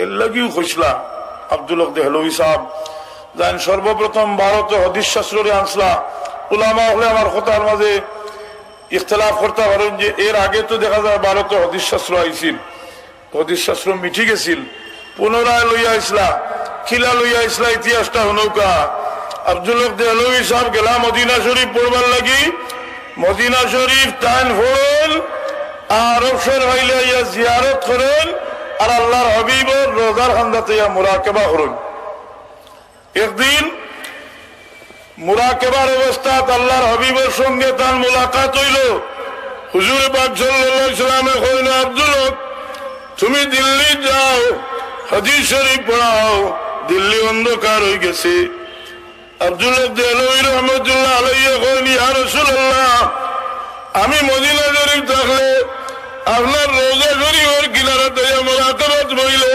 এর লাগিও খুঁজলা আব্দুল দেহলবি সাহেব যান সর্বপ্রথম ভারতে হদিস শাস্ত্রে আনসলা। উলামা হলে আমার কথার মাঝে ইখতলাফ করতে পারেন যে এর আগে তো দেখা যায় ভারতে হদিস শাস্ত্র আইছিল। হদিস শাস্ত্র মিঠি গেছিল, পুনরায় লইয়া ইসলা খিলা লইয়া ইসলা ইতিহাসটা হনৌকা। আব্দুল দেহলবি সাহেব গেলা মদিনা শরীফ পড়বার লাগি। মদিনা শরীফ টাইন ফোড়েন আর অবসর হইলে ইয়া জিয়ারত করেন। আর আল্লাহর হবিবর রোজার হান্দাতে মুরাকেবা করুন। একদিন মুরাকেবার অবস্থাত আল্লাহর হবিবের সঙ্গে তার মোলাকাত হইল। হুজুর পাক কইল আব্দুল তুমি দিল্লি যাও, হাদিস শরীফ পড়াও, দিল্লি অন্ধকার হয়ে গেছে। আব্দুল দেহলভী রহমতুল্লাহ আলাইয়া ইয়া রাসূলুল্লাহ, আমি মদিনা শরীফ থাকলে আপনার রোজা শরীফের কিনারাতে মোলাকাত বইলে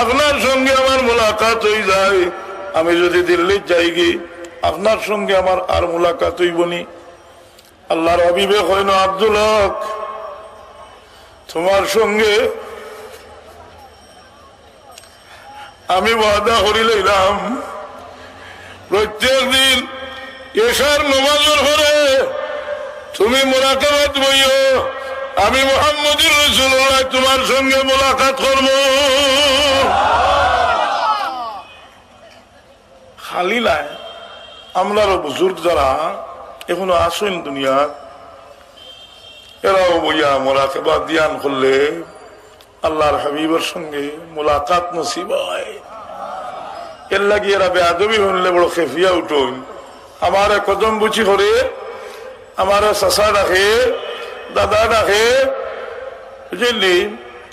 আপনার সঙ্গে আমার মোলাকাত হয়ে যায়। আমি যদি দিল্লি যাই গি, আপনার সঙ্গে আমার আর মোলাকাত হইবনি আল্লাহর অবিবেক হইন আব্দুল হক, তোমার সঙ্গে আমি ওয়াদা করি লইলাম। প্রত্যেক দিন এসার নমাজের পরে তুমি মোলাকাত বইও। আমি মোহাম্মদুর রসুল্লাহ তোমার সঙ্গে মোলাকাত করব। নাই আমরারও বুজুর্গ যারা, এখনও আসেন দুনিয়া এরাও বইয়া মোলাকাবা দিয়ান করলে আল্লাহর হাবিবের সঙ্গে মোলাকাত নসিব এর লাগি এরা বেআবি হইলে বড় খেফিয়া উঠুন। আমার কদম বুঝি করে, আমার চাচা ডাকে, দাদা ডাকে, বুঝলি?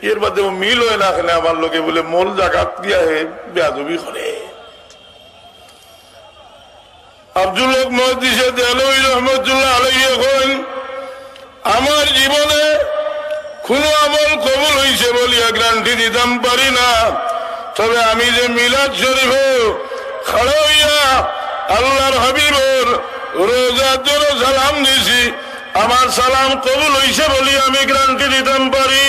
এর বাদে মিল হয় না আমার লোকে বলে মোল জাগাত দিয়া হে বেআবি করে। আব্দুল কইন আমার জীবনে কোন আমল কবুল হইছে বলিয়া গ্রান্টি দিতাম পারি না। তবে আমি যে মিলাদ শরীফ খাড়া হইয়া আল্লাহর হাবিবর রোজা তোর সালাম দিছি, আমার সালাম কবুল হইছে বলি আমি গ্রান্টি দিতাম পারি।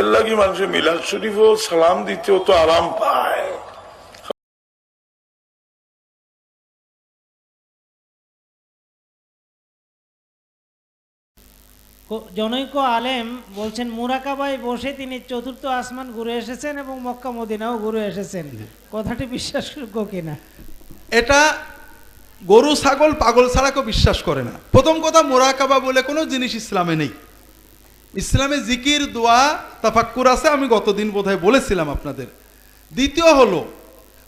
এর লাগি মানুষের মিলাদ শরীফ সালাম দিতেও তো আরাম পায়। জনৈক আলেম বলছেন, মুরাকাবায় বসে তিনি চতুর্থ আসমান ঘুরে এসেছেন এবং মক্কা মদিনাও ঘুরে এসেছেন। কথাটি বিশ্বাসযোগ্য কিনা? এটা গরু, ছাগল, পাগল ছাড়া কেউ বিশ্বাস করে না। প্রথম কথা, মোরাকাবা বলে কোনো জিনিস ইসলামে নেই। ইসলামে জিকির, দোয়া, তাফাক্কুর আছে, আমি গতদিন বোধহয় বলেছিলাম আপনাদের। দ্বিতীয় হলো,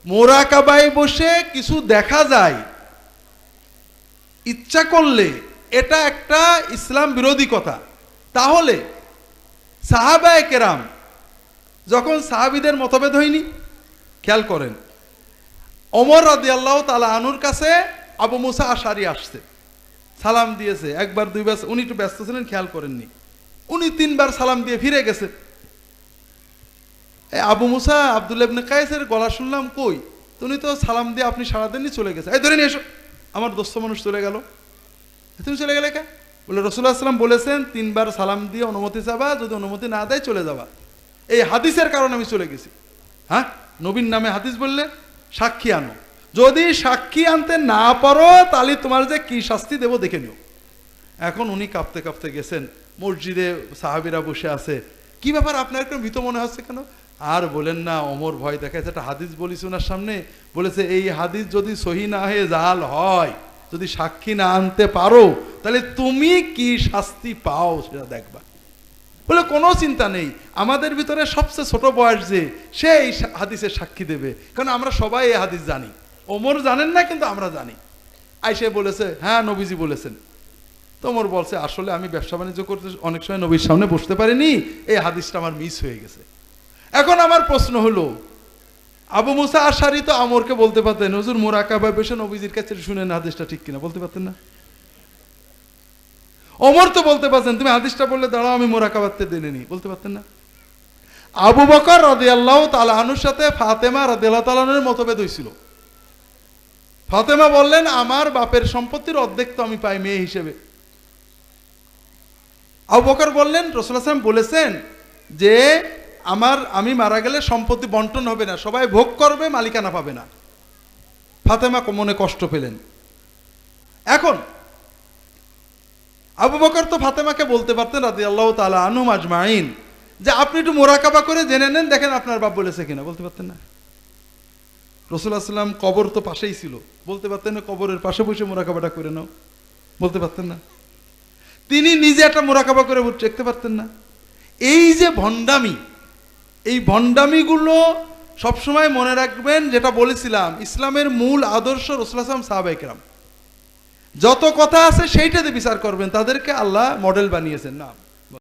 মোরাকাবায় বসে কিছু দেখা যায়। ইচ্ছা করলে এটা একটা ইসলাম বিরোধী কথা। তাহলে সাহাবায় কেরাম যখন সাহাবিদের মতভেদ হয়নি, খেয়াল করেন অমর রাদি আল্লাহ তালা আনুর কাছে আবু মুসা আশারি আসছে। সালাম দিয়েছে, একবার, দুইবার, উনি একটু ব্যস্ত ছিলেন, খেয়াল করেননি। উনি তিনবার সালাম দিয়ে ফিরে গেছে। আবু মুসা আব্দুল ইবনে কায়েসের গলা শুনলাম কই? তো উনি তো সালাম দিয়ে আপনি সারাদিনই চলে গেছে। এই ধরে নিয়ে এসো। আমার দোস্ত মানুষ চলে গেল। তুমি চলে গেলে কে? বলে রসুল্লাহ আসলাম বলেছেন, তিনবার সালাম দিয়ে অনুমতি চাবা, যদি অনুমতি না দেয় চলে যাবা। এই হাদিসের কারণে আমি চলে গেছি। হ্যাঁ? নবীন নামে হাদিস বললে সাক্ষী আনো। যদি সাক্ষী আনতে না পারো, তাহলে তোমার যে কি শাস্তি দেবো দেখে নিও। এখন উনি কাঁপতে কাঁপতে গেছেন। মসজিদে সাহাবিরা বসে আছে। কি ব্যাপার, আপনার একটু ভীত মনে হচ্ছে কেন? আর বলেন না অমর ভয় দেখাচ্ছে একটা হাদিস বলিস ওনার সামনে বলেছে, এই হাদিস যদি সহি না হয়ে জাল হয় যদি সাক্ষী না আনতে পারো, তাহলে তুমি কি শাস্তি পাও সেটা দেখবা। বলে কোনো চিন্তা নেই। আমাদের ভিতরে সবচেয়ে ছোট বয়স যে, সে এই হাদিসের সাক্ষী দেবে। কারণ আমরা সবাই এই হাদিস জানি। ওমর জানেন না, কিন্তু আমরা জানি। আইসে বলেছে হ্যাঁ নবীজি বলেছেন। তোমর বলছে, আসলে আমি ব্যবসা বাণিজ্য করতে অনেক সময় নবীর সামনে বসতে পারিনি। এই হাদিসটা আমার মিস হয়ে গেছে। এখন আমার প্রশ্ন হলো আবু মুসা আশারি তো আমরকে বলতে পারতেন, হুজুর মোরাকাবা বসে নবীজির কাছে শুনেন হাদিসটা ঠিক কিনা। বলতে পারতেন না। অমর তো বলতে পারতেন, তুমি হাদিসটা বললে দাঁড়াও, আমি মোরাকাবাতে দিনে নি বলতে পারতেন না। আবু বকর রাদি আল্লাহ তালাহানুর সাথে ফাতেমা রাদি আল্লাহ তালানের মতভেদ হয়েছিল। ফাতেমা বললেন, আমার বাপের সম্পত্তির অর্ধেক তো আমি পাই মেয়ে হিসেবে। আবু বকর বললেন রসুল আসলাম বলেছেন যে আমার, আমি মারা গেলে সম্পত্তি বন্টন হবে না। সবাই ভোগ করবে, মালিকানা পাবে না। ফাতেমা মনে কষ্ট পেলেন। এখন, আবু বকর তো ফাতেমাকে বলতে পারতেন রাদি আল্লাহ তালা আনুম আজমাইন যে আপনি একটু মোরাকাবা করে জেনে নেন, দেখেন আপনার বাপ বলেছে কিনা। বলতে পারতেন না। রসুল্লাহ সাল্লাম কবর তো পাশেই ছিল। বলতে পারতেন না, কবরের পাশে বসে মোরাকাবাটা করে নাও। বলতে পারতেন না। তিনি নিজে একটা মোরাকাবা করে দেখতে পারতেন না। এই যে ভণ্ডামি এই ভণ্ডামিগুলো সবসময় মনে রাখবেন যেটা বলেছিলাম, ইসলামের মূল আদর্শ রসুলাম সাহাবাইকরাম যত কথা আছে সেইটাতে বিচার করবেন, তাদেরকে আল্লাহ মডেল বানিয়েছেন। না।